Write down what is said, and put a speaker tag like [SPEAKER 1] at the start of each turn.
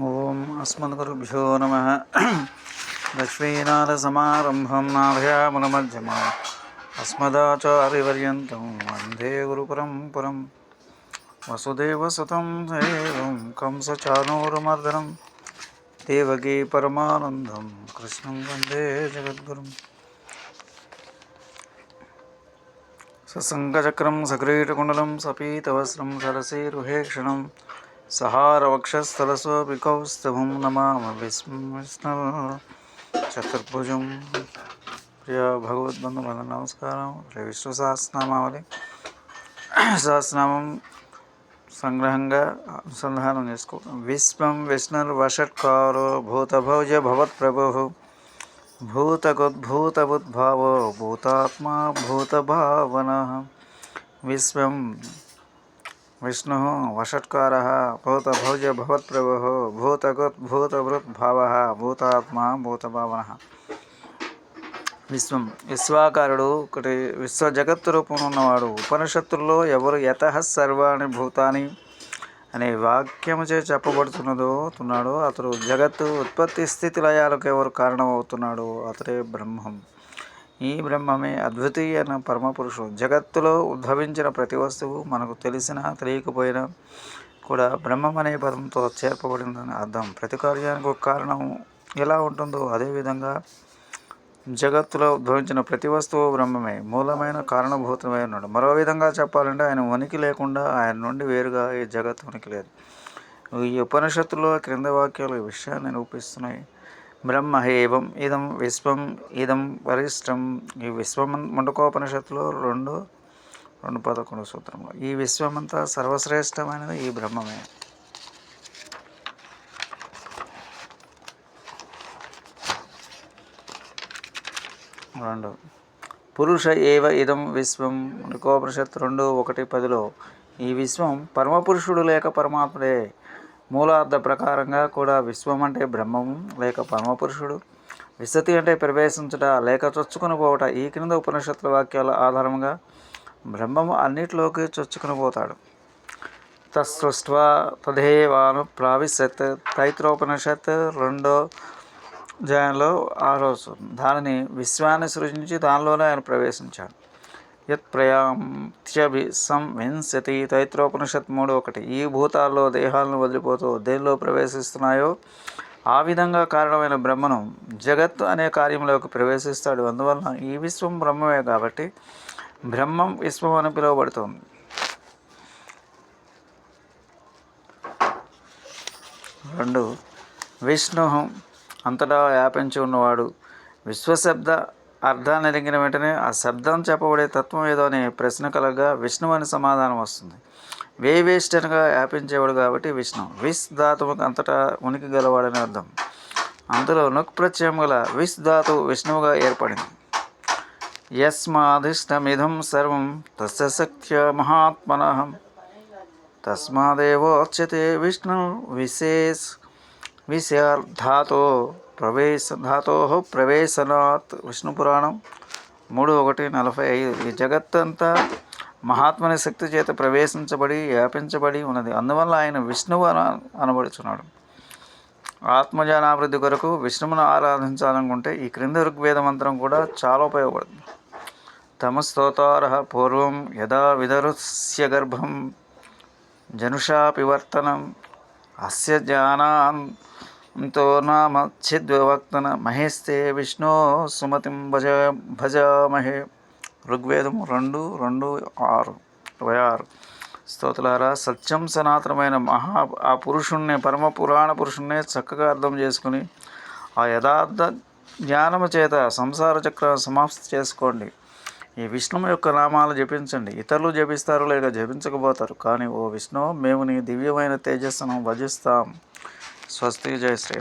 [SPEAKER 1] ఓం అస్మద్గురుభ్యో నమ. లక్ష్మీనాథసమారంభం నాభయామునమధ్యమా అస్మదాచార్యవర్యంతం వందే గురుపరంపరం. వసుదేవసుతం దేవం కంసచానూరమర్దనం. దేవకీ పరమానందం. కృష్ణం వందే జగద్గురుం. ససంగచక్రం సక్రీటకుండలం సపీతవస్త్రం సరసీరుహేక్షణం. సహారవక్షస్థలసోపి కౌస్తభం నమామ విస్మృష్ణ చతుర్భుజం. ప్రియ భగవద్బంధు మన నమస్కారం. శ్రీ విష్ణు సహస్రనామావళి. సహస్రనామం సంగ్రహంగా అనుసంధానం చేసుకోవడం విశ్వం విష్ణుర్వషట్కారో భూతభౌజ భవత్ప్రభు. భూతగుద్భూతబుద్భావో భూతాత్మా భూతభావన. విశ్వం విష్ణు వషట్కార భూతభౌజ భవత్ప్రభు భావ భూతాత్మ భూతభావన. విశ్వం విశ్వాకారుడు ఒకటి విశ్వ జగత్తు రూపంలో ఉన్నవాడు ఉపనిషత్తుల్లో ఎవరు యత సర్వాణి భూతాని అనే వాక్యముచే చెప్పబడుతున్నదో తున్నాడు అతడు జగత్తు ఉత్పత్తి స్థితి లయాలకు ఎవరు కారణమవుతున్నాడు అతడే బ్రహ్మం. ఈ బ్రహ్మమే అద్వితీయ పరమపురుషుడు. జగత్తులో ఉద్భవించిన ప్రతి వస్తువు మనకు తెలిసినా తెలియకపోయినా కూడా బ్రహ్మం అనే పదంతో చేర్పబడిందని అర్థం. ప్రతి కార్యానికి ఒక కారణం ఎలా ఉంటుందో అదేవిధంగా జగత్తులో ఉద్భవించిన ప్రతి వస్తువు బ్రహ్మమే. మూలమైన కారణభూతమై ఉన్నాడు మరో విధంగా చెప్పాలంటే ఆయన ఉనికి లేకుండా ఆయన నుండి వేరుగా ఈ జగత్ ఉనికి లేదు. ఈ ఉపనిషత్తులో క్రింద వాక్యాలు ఈ విషయాన్ని నిరూపిస్తున్నాయి. బ్రహ్మ ఏవం ఇదం విశ్వం ఇదం వరిష్టం ఈ విశ్వం ముండకోపనిషత్తులో రెండు రెండు పదకొండు సూత్రంలో ఈ విశ్వమంతా సర్వశ్రేష్టమైనది ఈ బ్రహ్మమే. రెండు. పురుష ఏవ ఇదం విశ్వం నికోపనిషత్ రెండు ఒకటి పదిలో ఈ విశ్వం పరమపురుషుడు లేక పరమాత్ముడే. మూలార్థ ప్రకారంగా కూడా విశ్వం అంటే బ్రహ్మము లేక పరమపురుషుడు. విశతి అంటే ప్రవేశించుట లేక చొచ్చుకుని పోవట ఈ క్రింద ఉపనిషత్తుల వాక్యాల ఆధారంగా బ్రహ్మము అన్నిటిలోకి చొచ్చుకుని పోతాడు. తత్సృష్ట్వా తదేవాను ప్రావిశత్ తైత్రోపనిషత్ రెండో జైన్లో ఆ రోజు. దానిని విశ్వాన్ని సృజించి దానిలోనే ఆయన ప్రవేశించాడు. యత్ ప్రయాంత్యభి తైత్రోపనిషత్ మూడు ఒకటి. ఈ భూతాల్లో దేహాలను వదిలిపోతూ దేనిలో ప్రవేశిస్తున్నాయో ఆ విధంగా కారణమైన బ్రహ్మను జగత్తు అనే కార్యంలోకి ప్రవేశిస్తాడు. అందువలన ఈ విశ్వం బ్రహ్మమే కాబట్టి బ్రహ్మం విశ్వం అని పిలువబడుతుంది. రెండు విష్ణు అంతటా వ్యాపించి ఉన్నవాడు విశ్వశబ్ద అర్థాన్ని ఎరిగిన వెంటనే ఆ శబ్దం చెప్పబడే తత్వం ఏదో అనే ప్రశ్న కలగా విష్ణువు అని సమాధానం వస్తుంది. వే అనగా వ్యాపించేవాడు కాబట్టి విష్ణు. విస్ ధాతువుకు అంతటా ఉనికి గలవాడని అర్థం. అందులో నుక్ ప్రత్యయం గల విస్ ధాతువు విష్ణువుగా ఏర్పడింది. యస్మాదిష్టమిదం సర్వం తస్య శక్త్య మహాత్మనహం తస్మాదేవోచ్యతే విష్ణు విశేష్ విషయార్థాతో ప్రవేశ ధాతో ప్రవేశనాత్ విష్ణు పురాణం మూడు ఒకటి నలభై ఐదు. ఈ జగత్తంతా మహాత్మని శక్తి చేత ప్రవేశించబడి వ్యాపించబడి ఉన్నది. అందువల్ల ఆయన విష్ణువు అన అనబడుచున్నాడు. ఆత్మజ్ఞానాభివృద్ధి కొరకు విష్ణువును ఆరాధించాలనుకుంటే ఈ క్రింద ఋగ్వేద మంత్రం కూడా చాలా ఉపయోగపడుతుంది. తమస్తోతార పూర్వం యదా విదరుస్య గర్భం జనుషాపివర్తనం అస్య తో నామ చిద్వివక్తన మహేస్తే విష్ణు సుమతిం భజ భజామహే ఋగ్వేదం రెండు రెండు ఆరు ఇరవై ఆరు స్తోతులారా సత్యం సనాతనమైన మహా ఆ పురుషుణ్ణి పరమ పురాణ పురుషుణ్ణి చక్కగా అర్థం చేసుకుని ఆ యథార్థ జ్ఞానము చేత సంసార చక్ర సమాప్తి చేసుకోండి. ఈ విష్ణువు యొక్క నామాలు జపించండి. ఇతరులు జపిస్తారు లేక జపించకపోతారు. కానీ ఓ విష్ణు మేము నీ దివ్యమైన తేజస్సును భజిస్తాం. स्वस्ति जय श्री